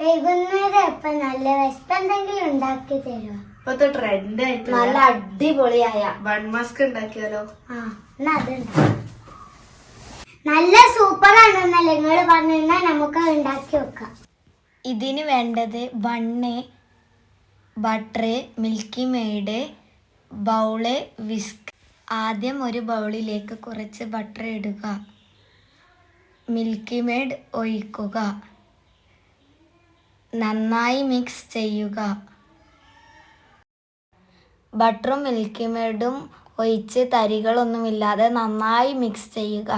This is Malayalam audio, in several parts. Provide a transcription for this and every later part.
വൈകുന്നേരം ഇപ്പൊ നല്ല വിശപ്പ് എന്തെങ്കിലും ഉണ്ടാക്കി തരുമോ ഇപ്പത്തെ ട്രെൻഡ് ആയിട്ട് നല്ല അടിപൊളിയായ. വൺ മാസ്ക് ഉണ്ടാക്കിയാലോ? ആ എന്നാ അതുണ്ട് നല്ല സൂപ്പർ ആണെന്നല്ലേ നിങ്ങൾ പറഞ്ഞാൽ നമുക്ക് അത് ഉണ്ടാക്കി വെക്കാം. ഇതിന് വേണ്ടത് bun butter Milkmaid bowl whisk. ആദ്യം ഒരു ബൗളിലേക്ക് കുറച്ച് ബട്ടർ ഇടുക. മിൽക്കി മെയ്ഡ് ഒഴിക്കുക. നന്നായി മിക്സ് ചെയ്യുക. ബട്ടറും മിൽക്കി മേഡും ഒഴിച്ച് തരികളൊന്നുമില്ലാതെ നന്നായി മിക്സ് ചെയ്യുക.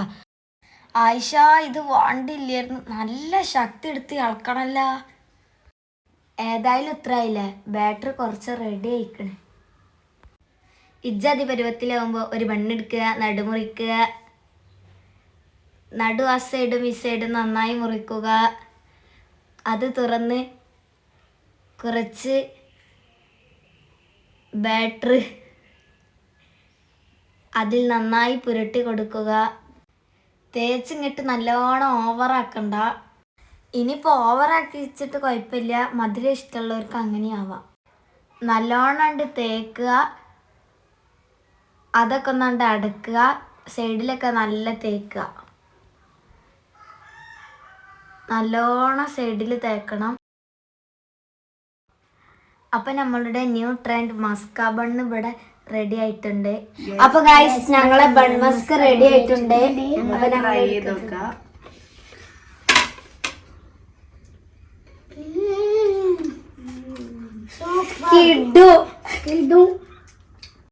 ആയിഷ ഇത് വാണ്ടില്ലായിരുന്നു നല്ല ശക്തി എടുത്ത് ഇളക്കണല്ല. ഏതായാലും ഇത്രയായില്ലേ ബാറ്ററി കുറച്ച് റെഡി ആയിക്കണ്. ഇജ്ജാതി പരുവത്തിലാവുമ്പോൾ ഒരു ബണ്ണെടുക്കുക നടുമുറിക്കുക നടു ആ സൈഡും ഈ സൈഡും നന്നായി മുറിക്കുക. അത് തുറന്ന് കുറച്ച് ബാറ്ററി അതിൽ നന്നായി പുരട്ടി കൊടുക്കുക. തേച്ചിങ്ങിട്ട് നല്ലോണം ഓവറാക്കണ്ട ഇനിയിപ്പോൾ ഓവറാക്കി വെച്ചിട്ട് കുഴപ്പമില്ല മധുരം ഇഷ്ടമുള്ളവർക്ക് അങ്ങനെയാവാം. നല്ലോണം ഉണ്ട് തേക്കുക. അതൊക്കെ ഒന്നാണ്ട് അടക്കുക. സൈഡിലൊക്കെ നല്ല തേക്കുക. നല്ലോണം സൈഡിൽ തേക്കണം. അപ്പൊ നമ്മളുടെ ന്യൂ ട്രെൻഡ് മസ്ക ബണ്ണ് ഇവിടെ റെഡി ആയിട്ടുണ്ട്. അപ്പൊ ഗൈസ് ഞങ്ങളെ ബൺ മസ്ക് റെഡി ആയിട്ടുണ്ട്. അപ്പൊ ഞങ്ങൾ കിഡു